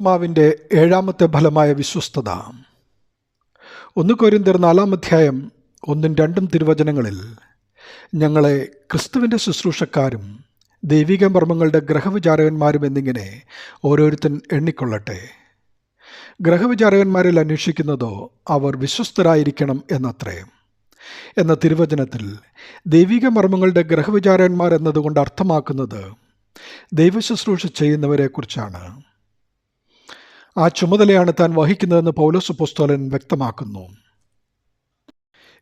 ആത്മാവിന്റെ ഏഴാമത്തെ ഫലമായ വിശ്വസ്തത. ഒന്ന് കോരിന്തർ നാലാം അധ്യായം ഒന്നും രണ്ടും തിരുവചനങ്ങളിൽ ഞങ്ങളെ ക്രിസ്തുവിന്റെ ശുശ്രൂഷക്കാരും ദൈവിക മർമ്മങ്ങളുടെ ഗ്രഹവിചാരകന്മാരും എന്നിങ്ങനെ ഓരോരുത്തൻ എണ്ണിക്കൊള്ളട്ടെ. ഗ്രഹവിചാരകന്മാരിൽ അന്വേഷിക്കുന്നതോ അവർ വിശ്വസ്തരായിരിക്കണം എന്നത്രേ. എന്ന തിരുവചനത്തിൽ ദൈവിക മർമ്മങ്ങളുടെ ഗ്രഹവിചാരകന്മാർ എന്നതുകൊണ്ട് അർത്ഥമാക്കുന്നത് ദൈവശുശ്രൂഷ ചെയ്യുന്നവരെക്കുറിച്ചാണ്. ആ ചുമതലയാണ് താൻ വഹിക്കുന്നതെന്ന് പൗലോസ് പുസ്തോലൻ വ്യക്തമാക്കുന്നു.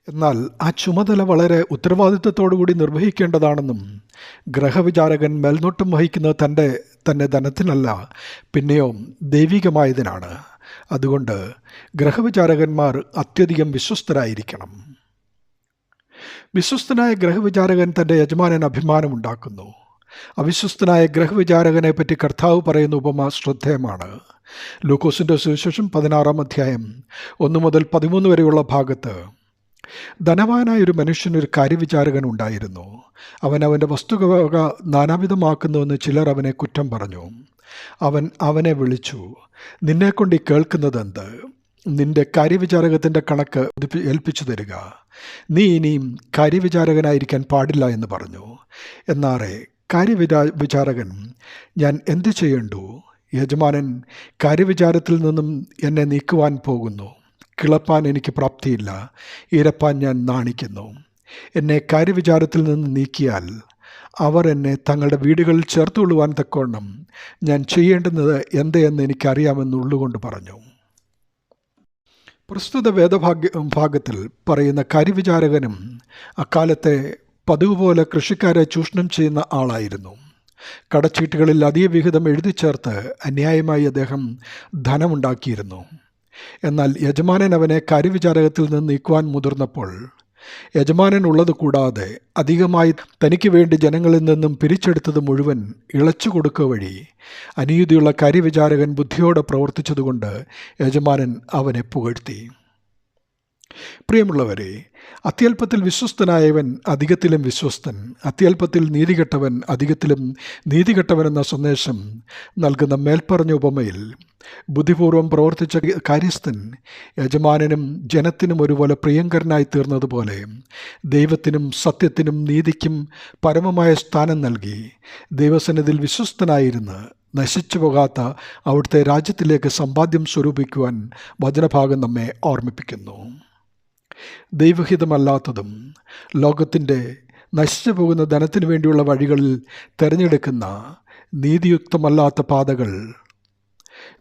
എന്നാൽ ആ ചുമതല വളരെ ഉത്തരവാദിത്വത്തോടുകൂടി നിർവഹിക്കേണ്ടതാണെന്നും ഗ്രഹവിചാരകൻ മേൽനോട്ടം വഹിക്കുന്നത് തന്റെ തന്നെ ധനത്തിനല്ല പിന്നെയോ ദൈവികമായതിനാണ്. അതുകൊണ്ട് ഗ്രഹവിചാരകന്മാർ അത്യധികം വിശ്വസ്തരായിരിക്കണം. വിശ്വസ്തനായ ഗ്രഹവിചാരകൻ തന്റെ യജമാനൻ അഭിമാനമുണ്ടാക്കുന്നു. അവിശ്വസ്തനായ ഗ്രഹവിചാരകനെ പറ്റി കർത്താവ് പറയുന്ന ഉപമ ശ്രദ്ധേയമാണ്. ലൂക്കോസിന്റെ സുവിശേഷം പതിനാറാം അധ്യായം ഒന്ന് മുതൽ പതിമൂന്ന് വരെയുള്ള ഭാഗത്ത് ധനവാനായ ഒരു മനുഷ്യനൊരു കാര്യവിചാരകൻ ഉണ്ടായിരുന്നു. അവൻ അവന്റെ വസ്തുവക നാനാവിധമാക്കുന്നുവെന്ന് ചിലർ അവനെ കുറ്റം പറഞ്ഞു. അവൻ അവനെ വിളിച്ചു നിന്നെക്കൊണ്ട് ഈ കേൾക്കുന്നതെന്ത്? നിന്റെ കാര്യവിചാരകത്തിന്റെ കണക്ക് ഏൽപ്പിച്ചു തരിക. നീ ഇനിയും കാര്യവിചാരകനായിരിക്കാൻ പാടില്ല എന്ന് പറഞ്ഞു. എന്നാറെ കാര്യവിചാ വിചാരകൻ ഞാൻ എന്തു ചെയ്യണ്ടു? യജമാനൻ കാര്യവിചാരത്തിൽ നിന്നും എന്നെ നീക്കുവാൻ പോകുന്നു. കിളപ്പാൻ എനിക്ക് പ്രാപ്തിയില്ല. ഇരപ്പാൻ ഞാൻ നാണിക്കുന്നു. എന്നെ കാര്യവിചാരത്തിൽ നിന്ന് നീക്കിയാൽ അവർ എന്നെ തങ്ങളുടെ വീടുകളിൽ ചേർത്തുകൊള്ളുവാൻ തക്കോണം ഞാൻ ചെയ്യേണ്ടുന്നത് എന്തെന്ന് എനിക്കറിയാമെന്നുള്ളുകൊണ്ട് പറഞ്ഞു. പ്രസ്തുത വേദഭാഗ്യ ഭാഗത്തിൽ പറയുന്ന കാര്യവിചാരകനും അക്കാലത്തെ പതിവ് പോലെ കൃഷിക്കാരെ ചൂഷണം ചെയ്യുന്ന ആളായിരുന്നു. കടച്ചീട്ടുകളിൽ അധിക വിഹിതം എഴുതി ചേർത്ത് അന്യായമായി അദ്ദേഹം ധനമുണ്ടാക്കിയിരുന്നു. എന്നാൽ യജമാനൻ അവനെ കാര്യവിചാരകത്തിൽ നിന്ന് നീക്കുവാൻ മുതിർന്നപ്പോൾ യജമാനൻ ഉള്ളത് കൂടാതെ അധികമായി തനിക്ക് വേണ്ടി ജനങ്ങളിൽ നിന്നും പിരിച്ചെടുത്തത് മുഴുവൻ ഇളച്ചു കൊടുക്കുക വഴി അനീതിയുള്ള കാര്യവിചാരകൻ ബുദ്ധിയോടെ പ്രവർത്തിച്ചതുകൊണ്ട് യജമാനൻ അവനെ പുകഴ്ത്തി. പ്രിയമുള്ളവരെ അത്യല്പത്തിൽ വിശ്വസ്തനായവൻ അധികത്തിലും വിശ്വസ്തൻ. അത്യല്പത്തിൽ നീതികെട്ടവൻ അധികത്തിലും നീതികെട്ടവൻ എന്ന സന്ദേശം നൽകുന്ന മേൽപ്പറഞ്ഞ ഉപമയിൽ ബുദ്ധിപൂർവം പ്രവർത്തിച്ച കാര്യസ്ഥൻ യജമാനനും ജനത്തിനും ഒരുപോലെ പ്രിയങ്കരനായി തീർന്നതുപോലെ ദൈവത്തിനും സത്യത്തിനും നീതിക്കും പരമമായ സ്ഥാനം നൽകി ദൈവസന്നിധിയിൽ വിശ്വസ്തനായിരുന്ന് നശിച്ചു പോകാത്ത അവിടുത്തെ രാജ്യത്തിലേക്ക് സമ്പാദ്യം സ്വരൂപിക്കുവാൻ വചനഭാഗം നമ്മെ ഓർമ്മിപ്പിക്കുന്നു. ദൈവഹിതമല്ലാത്തതും ലോകത്തിന്റെ നശിച്ചു പോകുന്ന ധനത്തിനു വേണ്ടിയുള്ള വഴികളിൽ തിരഞ്ഞെടുക്കുന്ന നീതിയുക്തമല്ലാത്ത പാതകൾ.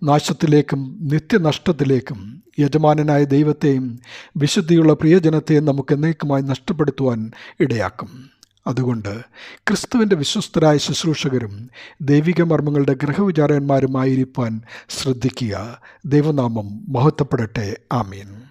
നാശത്തിലേക്കും നിത്യനഷ്ടത്തിലേക്കും യജമാനനായ ദൈവത്തെയും വിശുദ്ധിയുള്ള പ്രിയജനത്തെയും നമുക്ക് എന്നേക്കുമായി നഷ്ടപ്പെടുത്തുവാൻ ഇടയാക്കും. അതുകൊണ്ട് ക്രിസ്തുവിന്റെ വിശ്വസ്തരായ ശുശ്രൂഷകരും ദൈവിക മർമ്മങ്ങളുടെ ഗ്രഹവിചാരന്മാരുമായിരിക്കാൻ ശ്രദ്ധിക്കുക. ദൈവനാമം മഹത്വപ്പെടട്ടെ. ആമീൻ.